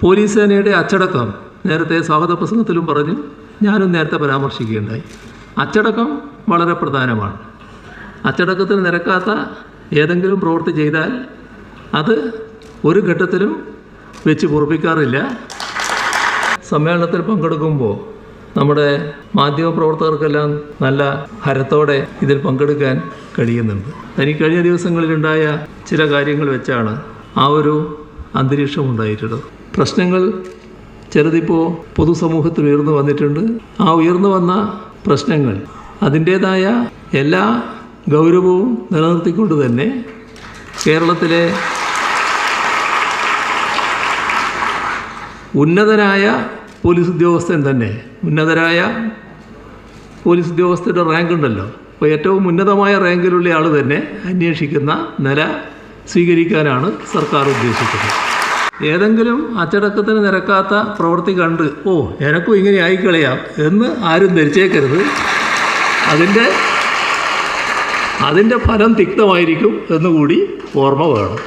Police സേനയുടെ അച്ചടക്കം നേരത്തെ സ്വാഗത പ്രസംഗത്തിലും പറഞ്ഞു ഞാനും നേരത്തെ പരാമർശിക്കുകയുണ്ടായി. അച്ചടക്കം വളരെ പ്രധാനമാണ്. അച്ചടക്കത്തിന് നിരക്കാത്ത ഏതെങ്കിലും പ്രവൃത്തി ചെയ്താൽ അത് ഒരു ഘട്ടത്തിലും വെച്ച് പൊറപ്പിക്കാറില്ല. സമ്മേളനത്തിൽ പങ്കെടുക്കുമ്പോൾ നമ്മുടെ മാധ്യമപ്രവർത്തകർക്കെല്ലാം നല്ല ഹരത്തോടെ ഇതിൽ പങ്കെടുക്കാൻ കഴിയുന്നുണ്ട്. എനിക്ക് കഴിഞ്ഞ ദിവസങ്ങളിലുണ്ടായ ചില കാര്യങ്ങൾ വെച്ചാണ് ആ ഒരു അന്തരീക്ഷം ഉണ്ടായിട്ടുള്ളത് പ്രശ്നങ്ങൾ ചിലതിപ്പോൾ പൊതുസമൂഹത്തിൽ ഉയർന്നു വന്നിട്ടുണ്ട്. ആ ഉയർന്നു വന്ന പ്രശ്നങ്ങൾ അതിന്റേതായ എല്ലാ ഗൗരവവും നിലനിർത്തിക്കൊണ്ട് തന്നെ കേരളത്തിലെ ഉന്നതരായ പോലീസ് ഉദ്യോഗസ്ഥൻ തന്നെ ഉന്നതരായ പോലീസ് ഉദ്യോഗസ്ഥരുടെ റാങ്ക് ഉണ്ടല്ലോ അപ്പോൾ ഏറ്റവും ഉന്നതമായ റാങ്കിലുള്ള ആൾ തന്നെ അന്വേഷിക്കുന്ന നില സ്വീകരിക്കാനാണ് സർക്കാർ ഉദ്ദേശിക്കുന്നത് ഏതെങ്കിലും അച്ചടക്കത്തിന് നിരക്കാത്ത പ്രവൃത്തി കണ്ട് ഓ എനക്കും ഇങ്ങനെ ആയിക്കളയാം എന്ന് ആരും ധരിച്ചേക്കരുത്. അതിന്റെ അതിന്റെ ഫലം തിക്തമായിരിക്കും എന്നുകൂടി ഓർമ്മ വേണം.